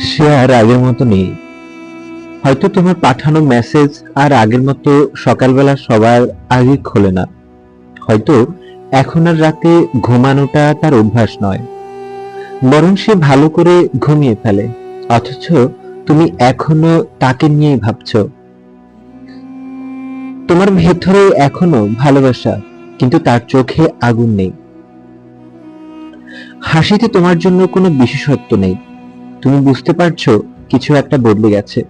সে আর আগের মতো নেই। হয়তো তোমার পাঠানো মেসেজ আর আগের মতো সকালবেলা সবার আগে খোলে না। হয়তো এখন আর রাতে ঘুমানোটা তার অভ্যাস নয়। বরং সে ভালো করে ঘুমিয়ে ফেলে। অথচ তুমি এখনও তাকে নিয়েই ভাবছ। তোমার ভেতরে এখনও ভালোবাসা, কিন্তু তার চোখে আগুন নেই। হাসিতে তোমার জন্য কোনো বিশেষত্ব নেই। তুমি বুঝতে পারছ কিছু একটা বদলে গেছে?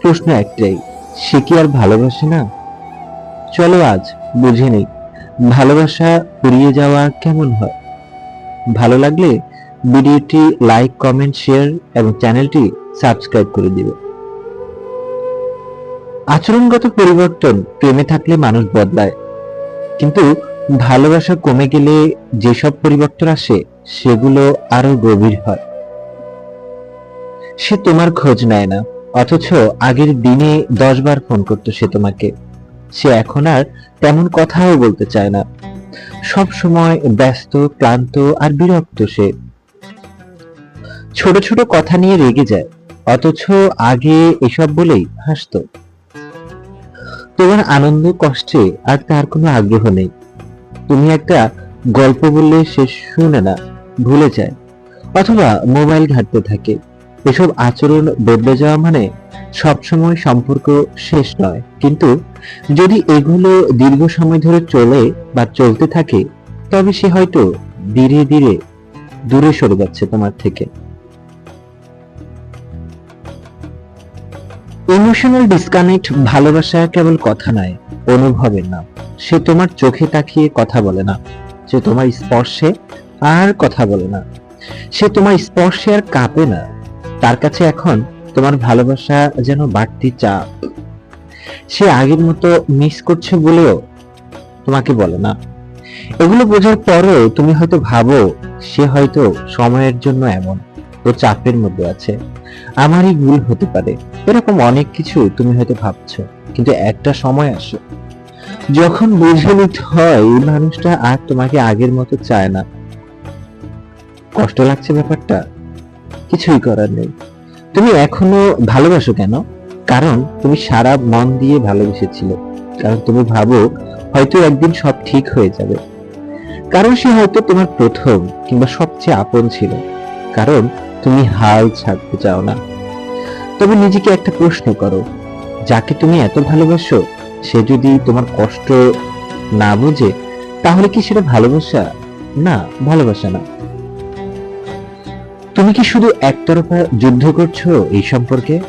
প্রশ্ন একটাই, সে কি আর ভালোবাসে না? চলো আজ বুঝে নেই, ভালোবাসা ফুরিয়ে যাওয়া কেমন হয়? ভালো লাগলে ভিডিওটি লাইক কমেন্ট শেয়ার এবং চ্যানেলটি সাবস্ক্রাইব করে দিবে। আচরণগত পরিবর্তন প্রেমে থাকলে মানুষ বদলায়, কিন্তু ভালোবাসা কমে গেলে যেসব পরিবর্তন আসে, সেগুলো আরও গভীর হয়। সে তোমার খোঁজ নেয় না। অথচ আগের দিনে দশ বার ফোন করতো সে তোমাকে। সে এখন আর তেমন কথাও বলতে চায় না। সব সময় ব্যস্ত, ক্লান্ত আর বিরক্ত সে। ছোট ছোট কথা নিয়ে রেগে যায়। অথচ আগে এসব বলেই হাসতো। তোমার আনন্দ, কষ্টে আর তার কোনো আগ্রহ নেই। তুমি একটা গল্প বললে সে শুনে না, ভুলে যায়। অথবা মোবাইল ঘাটতে থাকে। এসব আচরণ বদলে যাওয়া মানে সবসময় সম্পর্ক শেষ নয়। কিন্তু যদি এগুলো দীর্ঘ সময় ধরে চলে বা চলতে থাকে, তবে সে হয়তো ধীরে ধীরে দূরে সরে যাচ্ছে তোমার থেকে। ইমোশনাল ডিসকানেক্ট ভালোবাসা কেবল কথা নয়, অনুভবের নাম। সে তোমার চোখে তাকিয়ে কথা বলে না। সে তোমার স্পর্শে আর কথা বলে না। সে তোমার স্পর্শে আর কাঁপে না। তার কাছে এখন তোমার ভালোবাসা যেন বাড়তি চাপ সে আগের মতো মিস করছে বলেও তোমাকে বলে না। এগুলো বোঝার পরেও তুমি হয়তো ভাবো, সে হয়তো সময়ের জন্য এমন ও চাপের মধ্যে আছে। আমারই ভুল হতে পারে। এরকম অনেক কিছু তুমি হয়তো ভাবছ, কিন্তু একটা সময় আসে। যখন বুঝে নিতে হয়, এই মানুষটা আর তোমাকে আগের মতো চায় না। কষ্ট লাগছে ব্যাপারটা? কিছুই করার নেই। তুমি এখনও ভালোবাসো কেন? কারণ তুমি সারা মন দিয়ে ভালোবেসেছিলে। কারণ তুমি ভাবো, হয়তো একদিন সব ঠিক হয়ে যাবে। কারণ সে হয়তো তোমার প্রথম কিংবা সবচেয়ে আপন ছিল। কারণ তুমি হাল ছাড়তে চাও না। তবে নিজেকে একটা প্রশ্ন করো, যাকে তুমি এত ভালোবাসো, সে যদি তোমার কষ্ট না বুঝে, তাহলে কি সেটা ভালোবাসা? না ভালোবাসা না। তুমি কি শুধু একতরফা যুদ্ধ করছ এই সম্পর্কে?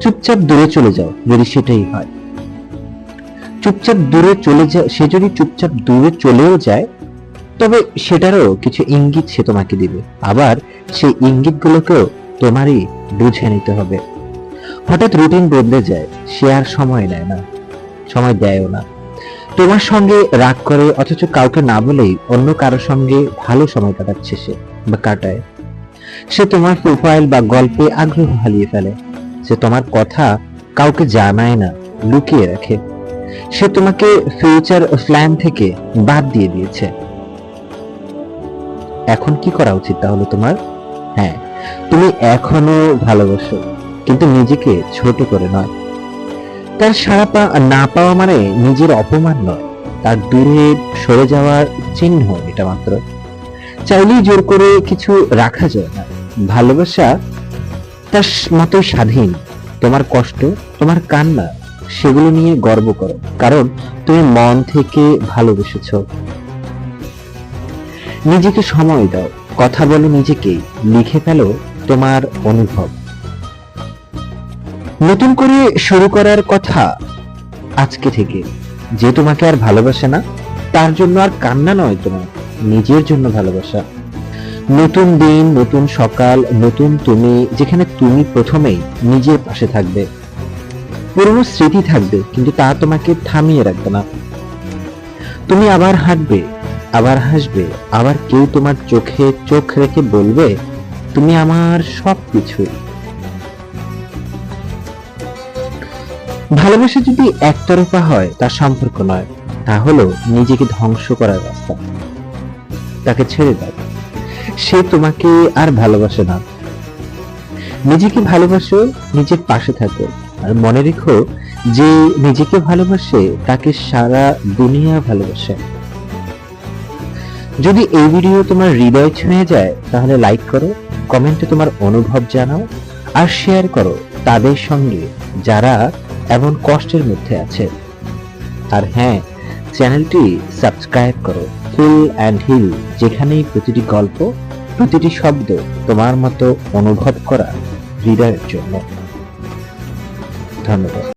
চুপচাপ দূরে চলে যাও যদি সেটাই হয়। চুপচাপ দূরে চলে যা সে যদি চুপচাপ দূরে চলেও যায়, তবে সেটারও কিছু ইঙ্গিত সে তোমাকে দিবে। আবার সেই ইঙ্গিতগুলোকেও তোমারই বুঝে নিতে হবে। হঠাৎ রুটিন বদলে যায়। সে আর সময় নেয় না। সময় দেয়ও না। তোমার সঙ্গে রাগ করে অথচ কাউকে না বলেই অন্য কারোর সঙ্গে ভালো সময় কাটাচ্ছে সে বা কাটায়। সে তোমার প্রোফাইল বা গল্পে আগ্রহ হারিয়ে ফেলে। সে তোমার কথা কাউকে জানায় না, লুকিয়ে রাখে। সে তোমাকে ফিউচার প্ল্যান থেকে বাদ দিয়ে দিয়েছে। এখন কি করা উচিত তাহলে তোমার? হ্যাঁ তুমি এখনও ভালোবাসো, কিন্তু নিজেকে ছোট করে নয়। তার সাড়া পা না পাওয়া মানে নিজের অপমান নয়। তার দূরে সরে যাওয়ার চিহ্ন এটা মাত্র। চাইলেই জোর করে কিছু রাখা যায় না। ভালোবাসা তার মতো স্বাধীন। তোমার কষ্ট, তোমার কান্না, সেগুলো নিয়ে গর্ব করো। কারণ তুমি মন থেকে ভালোবেসেছো। নিজেকে সময় দাও। কথা বলো নিজেকেই। লিখে ফেলো তোমার অনুভব। নতুন করে শুরু করার কথা আজকে থেকে। যে তোমাকে আর ভালোবাসে না, তার জন্য আর কান্না নয় তোমার, নিজের জন্য ভালোবাসা। নতুন দিন, নতুন সকাল, নতুন তুমি, যেখানে তুমি প্রথমেই নিজের পাশে থাকবে। পুরনো স্মৃতি থাকবে, কিন্তু তা তোমাকে থামিয়ে রাখবে না। তুমি আবার হাঁটবে, আবার হাসবে, আবার কেউ তোমার চোখে চোখ রেখে বলবে, তুমি আমার সব কিছু ভালোবাসা যদি একতরফা হয়, তার সম্পর্ক নয় তা হলো নিজেকে ধ্বংস করার রাস্তা। তাকে ছেড়ে দাও। সে তোমাকে আর ভালোবাসে না। নিজেকে ভালোবাসো, নিজের পাশে থাকো। আর মনে রেখো যে নিজেকে ভালোবাসে, তাকে সারা দুনিয়া ভালোবাসে। যদি এই ভিডিও তোমার হৃদয় ছুঁয়ে যায়, তাহলে লাইক করো কমেন্টে তোমার অনুভব জানাও, আর শেয়ার করো তাদের সঙ্গে, যারা এমন কষ্টের মধ্যে আছে। আর হ্যাঁ চ্যানেলটি সাবস্ক্রাইব করো। ফুল অ্যান্ড হিল, যেখানেই প্রতিটি গল্প, প্রতিটি শব্দ তোমার মতো অনুভব করা হৃদয়ের জন্য। ধন্যবাদ।